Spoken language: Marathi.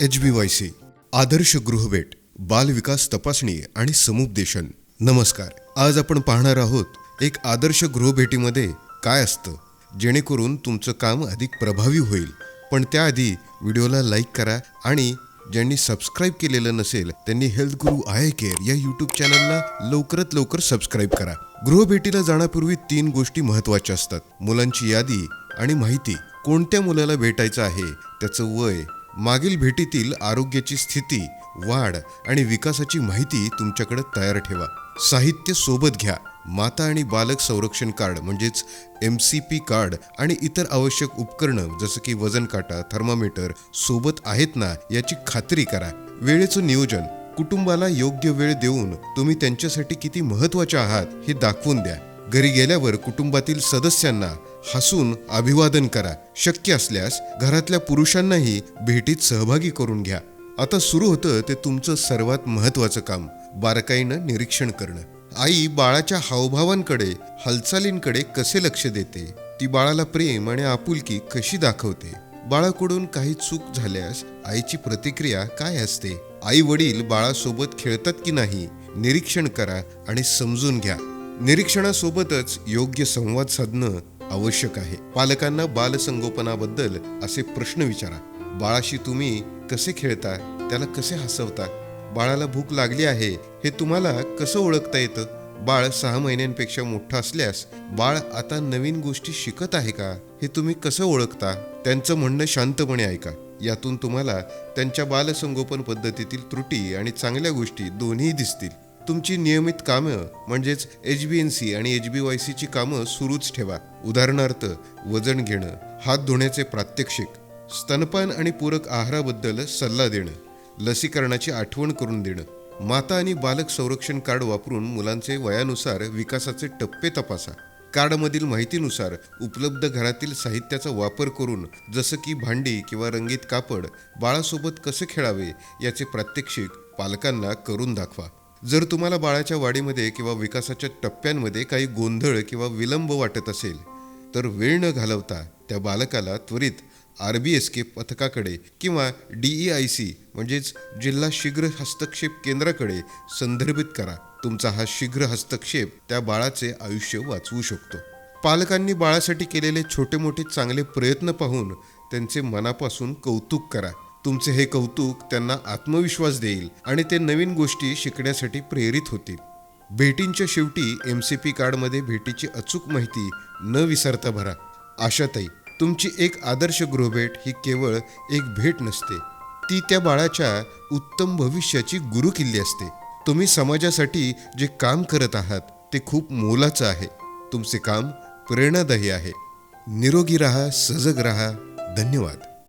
एच बी वाय सी आदर्श गृहभेट बालविकास तपासणी आणि समुपदेशन. नमस्कार. आज आपण पाहणार आहोत एक आदर्श गृहभेटीमध्ये काय असतं? जेणेकरून तुमचं काम अधिक प्रभावी होईल. पण त्याआधी व्हिडिओला लाईक करा आणि ज्यांनी सबस्क्राईब केलेलं नसेल त्यांनी हेल्थ गुरु आय केअर या यूट्यूब चॅनलला लवकरात लवकर सबस्क्राईब करा. गृहभेटीला जाण्यापूर्वी तीन गोष्टी महत्त्वाच्या असतात. मुलांची यादी आणि माहिती. कोणत्या मुलाला भेटायचं आहे? त्याचं वय मागील भेटीतील आरोग्याची स्थिती वाढ आणि विकासाची माहिती तुमच्याकडे तयार ठेवा. साहित्य सोबत घ्या. माता आणि बालक संरक्षण कार्ड म्हणजेच एम सी पी कार्ड आणि इतर आवश्यक उपकरणं जसं की वजन काटा थर्मामीटर सोबत आहेत ना याची खात्री करा. वेळेचं नियोजन. कुटुंबाला योग्य वेळ देऊन तुम्ही त्यांच्यासाठी किती महत्त्वाचे आहात हे दाखवून द्या. घरी गेल्यावर कुटुंबातील सदस्यांना हसून अभिवादन करा. शक्य असल्यास घरातल्या पुरुषांनाही भेटीत सहभागी करून घ्या. आता सुरू होतं ते तुमचं सर्वात महत्वाचं काम. बारकाईनं निरीक्षण करणं. आई बाळाच्या हावभावांकडे हालचालींकडे कसे लक्ष देते? ती बाळाला प्रेम आणि आपुलकी कशी दाखवते? बाळाकडून काही चूक झाल्यास आईची प्रतिक्रिया काय असते? आई वडील बाळासोबत खेळतात की नाही? निरीक्षण करा आणि समजून घ्या. निरीक्षणासोबतच योग्य संवाद साधणं आवश्यक आहे. पालकांना बालसंगोपनाबद्दल असे प्रश्न विचारा. बाळाशी तुम्ही कसे खेळता त्याला कसे हसवता बाळाला भूक लागली आहे हे तुम्हाला कसं ओळखता येतं? बाळ सहा महिन्यांपेक्षा मोठं असल्यास बाळ आता नवीन गोष्टी शिकत आहे का? हे तुम्ही कसं ओळखता? त्यांचं म्हणणं शांतपणे ऐका. यातून तुम्हाला त्यांच्या बालसंगोपन पद्धतीतील त्रुटी आणि चांगल्या गोष्टी दोन्ही दिसतील. तुमची नियमित कामं म्हणजेच एच बी एन सी आणि एच बी वाय सीची कामं सुरूच ठेवा. उदाहरणार्थ वजन घेणं हात धुण्याचे प्रात्यक्षिक स्तनपान आणि पूरक आहाराबद्दल सल्ला देणं लसीकरणाची आठवण करून देणं माता आणि बालक संरक्षण कार्ड वापरून मुलांचे वयानुसार विकासाचे टप्पे तपासा. कार्डमधील माहितीनुसार उपलब्ध घरातील साहित्याचा वापर करून जसं की भांडी किंवा रंगीत कापड बाळासोबत कसे खेळावे याचे प्रात्यक्षिक पालकांना करून दाखवा. जर तुम्हाला बाळाच्या वाढीमध्ये किंवा विकासाच्या टप्प्यांमध्ये काही गोंधळ किंवा विलंब वाटत असेल तर वेळ न घालवता त्या बालकाला त्वरित आर बी एस के पथकाकडे किंवा डी ई आय सी म्हणजेच जिल्हा शीघ्र हस्तक्षेप केंद्राकडे संदर्भित करा. तुमचा हा शीघ्र हस्तक्षेप त्या बाळाचे आयुष्य वाचवू शकतो. पालकांनी बाळासाठी केलेले छोटे मोठे चांगले प्रयत्न पाहून त्यांचे मनापासून कौतुक करा. तुमचे हे कौतुक त्यांना आत्मविश्वास देईल आणि ते नवीन गोष्टी शिकण्यासाठी प्रेरित होतील. भेटींच्या शेवटी एम सी पी कार्डमध्ये भेटीची अचूक माहिती न विसरता भरा. आशाताई तुमची एक आदर्श गृहभेट ही केवळ एक भेट नसते. ती त्या बाळाच्या उत्तम भविष्याची गुरुकिल्ली असते. तुम्ही समाजासाठी जे काम करत आहात ते खूप मोलाचं आहे. तुमचे काम प्रेरणादायी आहे. निरोगी राहा सजग राहा. धन्यवाद.